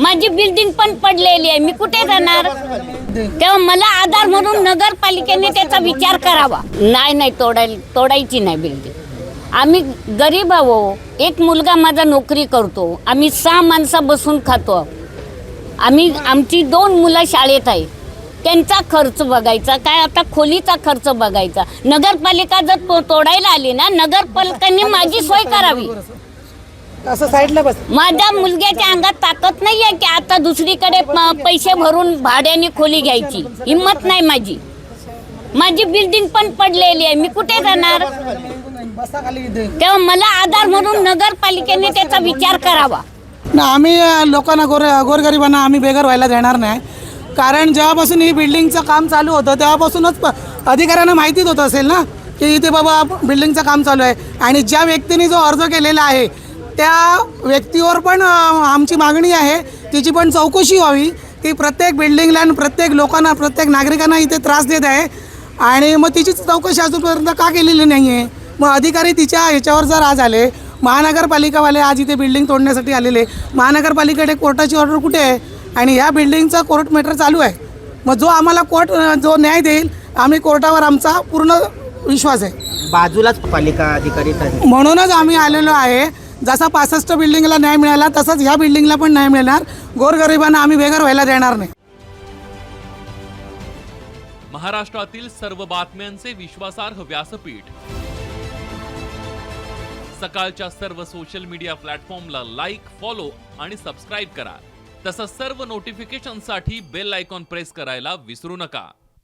माझी बिल्डिंग पण पडलेली आहे. मी कुठे जाणार? तेव्हा मला आधार म्हणून नगरपालिकेने त्याचा विचार करावा. नाही नाही तोडाय तोडायची नाही बिल्डिंग आम्ही गरीब आहो. एक मुलगा माझा नोकरी करतो. आम्ही सहा माणसं बसून खातो. आम्ही आमची दोन मुलं शाळेत आहे त्यांचा खर्च बघायचा. काय आता खोलीचा खर्च बघायचा. नगरपालिका जर तो तोडायला आली ना नगरपालिकांनी माझी सोय करावी. असं साईडला बस. माझ्या मुलग्याच्या अंगात ताकद नाही आहे की आता दुसरीकडे प- पैसे भरून भाड्याने खोली घ्यायची. हिंमत नाही माझी. माझी बिल्डिंग पण पडलेली आहे. मी कुठे जाणार? बसा खाली इथे. तेव्हा मला आधार म्हणून नगरपालिकेने त्याचा विचार करावा. ना आम्ही अ, लोकांना गोर गोरगरिबांना आम्ही बेघर व्हायला देणार नाही. कारण जेव्हापासून ही बिल्डिंगचं काम चालू होतं तेव्हापासूनच प- अधिकाऱ्यांना माहितीच होत असेल ना की इथे बाबा बिल्डिंगचं काम चालू आहे. आणि ज्या व्यक्तीने जो अर्ज केलेला आहे त्या व्यक्तीवर पण आमची मागणी आहे. तिची पण चौकशी व्हावी. की प्रत्येक बिल्डिंगला आणि प्रत्येक लोकांना प्रत्येक नागरिकांना इथे त्रास देत आहे. आणि मग तिची चौकशी अजूनपर्यंत का केलेली नाही आहे मग अधिकारी तिच्या ह्याच्यावर जर आज आले महानगरपालिकावाले आज इथे बिल्डिंग तोडण्यासाठी आलेले महानगरपालिकेकडे कोर्टाची ऑर्डर कुठे आहे? आणि ह्या बिल्डिंगचा कोर्ट मॅटर चालू आहे. मग जो आम्हाला कोर्ट जो न्याय देईल आम्ही कोर्टावर आमचा पूर्ण विश्वास आहे. बाजूलाच पालिका अधिकारी. म्हणूनच आम्ही आलेलो आहे. जसा पासष्ट बिल्डिंगला न्याय मिळाला तसंच ह्या बिल्डिंगला पण न्याय मिळणार. गोरगरिबांना आम्ही बेघर व्हायला देणार नाही. महाराष्ट्रातील सर्व बातम्यांचे विश्वासार्ह व्यासपीठ. सकाळच्या सर्व सोशल मीडिया प्लॅटफॉर्मला लाईक फॉलो आणि सबस्क्राईब करा. तसंच सर्व नोटिफिकेशनसाठी बेल आयकॉन प्रेस करायला विसरू नका.